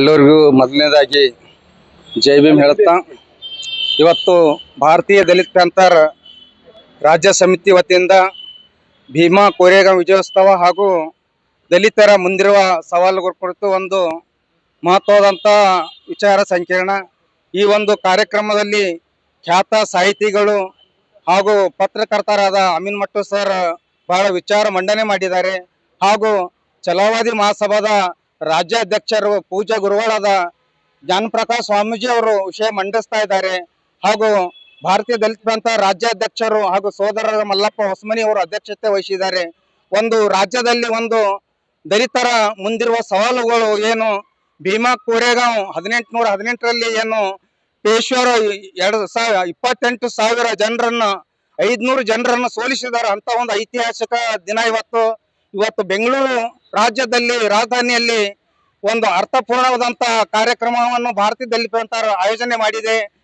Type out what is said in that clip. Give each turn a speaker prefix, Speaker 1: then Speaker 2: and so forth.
Speaker 1: ಎಲ್ಲರಿಗೂ ಮೊದಲನೇದಾಗಿ ಜೈ ಭೀಮ್ ಹೇಳುತ್ತಾ. ಇವತ್ತು ಭಾರತೀಯ ದಲಿತ ಪ್ಯಾಂಥರ್ ರಾಜ್ಯ ಸಮಿತಿ ವತಿಯಿಂದ ಭೀಮಾ ಕೋರೆಗಾಂವ್ ವಿಜಯೋತ್ಸವ ಹಾಗೂ ದಲಿತರ ಮುಂದಿರುವ ಸವಾಲುಗಳ ಕುರಿತು ಒಂದು ಮಹತ್ವದಂಥ ವಿಚಾರ ಸಂಕಿರಣ. ಈ ಒಂದು ಕಾರ್ಯಕ್ರಮದಲ್ಲಿ ಖ್ಯಾತ ಸಾಹಿತಿಗಳು ಹಾಗೂ ಪತ್ರಕರ್ತರಾದ ಅಮೀನ್ ಮಟ್ಟು ಸರ್ ಬಹಳ ವಿಚಾರ ಮಂಡನೆ ಮಾಡಿದ್ದಾರೆ. ಹಾಗೂ ಛಲವಾದಿ ಮಹಾಸಭಾದ ರಾಜ್ಯಾಧ್ಯಕ್ಷರು ಪೂಜಾ ಗುರುಗಳಾದ ಜ್ಞಾನಪ್ರಕಾಶ್ ಸ್ವಾಮೀಜಿ ಅವರು ವಿಷಯ ಮಂಡಿಸ್ತಾ ಇದ್ದಾರೆ. ಹಾಗೂ ಭಾರತೀಯ ದಲಿತ ಪ್ರಾಂತ ರಾಜ್ಯಾಧ್ಯಕ್ಷರು ಹಾಗೂ ಸೋದರರ ಮಲ್ಲಪ್ಪ ಹೊಸಮನಿ ಅವರು ಅಧ್ಯಕ್ಷತೆ ವಹಿಸಿದ್ದಾರೆ. ಒಂದು ರಾಜ್ಯದಲ್ಲಿ ಒಂದು ದಲಿತರ ಮುಂದಿರುವ ಸವಾಲುಗಳು ಏನು? ಭೀಮಾ ಕೋರೆಗಾಂವ್ ಹದಿನೆಂಟುನೂರ ಹದಿನೆಂಟರಲ್ಲಿ ಏನು ಪೇಶ್ವರ ಎರಡು ಸಾವಿರ, ಇಪ್ಪತ್ತೆಂಟು ಸಾವಿರ ಜನರನ್ನು, ಐದುನೂರು ಜನರನ್ನು ಸೋಲಿಸಿದ್ದಾರೆ. ಅಂತ ಒಂದು ಐತಿಹಾಸಿಕ ದಿನ ಇವತ್ತು. ಇವತ್ತು ಬೆಂಗಳೂರು ರಾಜ್ಯದಲ್ಲಿ, ರಾಜಧಾನಿಯಲ್ಲಿ ಒಂದು ಅರ್ಥಪೂರ್ಣವಾದಂತಹ ಕಾರ್ಯಕ್ರಮವನ್ನು ಭಾರತೀಯ ದಲಿತ ಆಯೋಜನೆ ಮಾಡಿದೆ.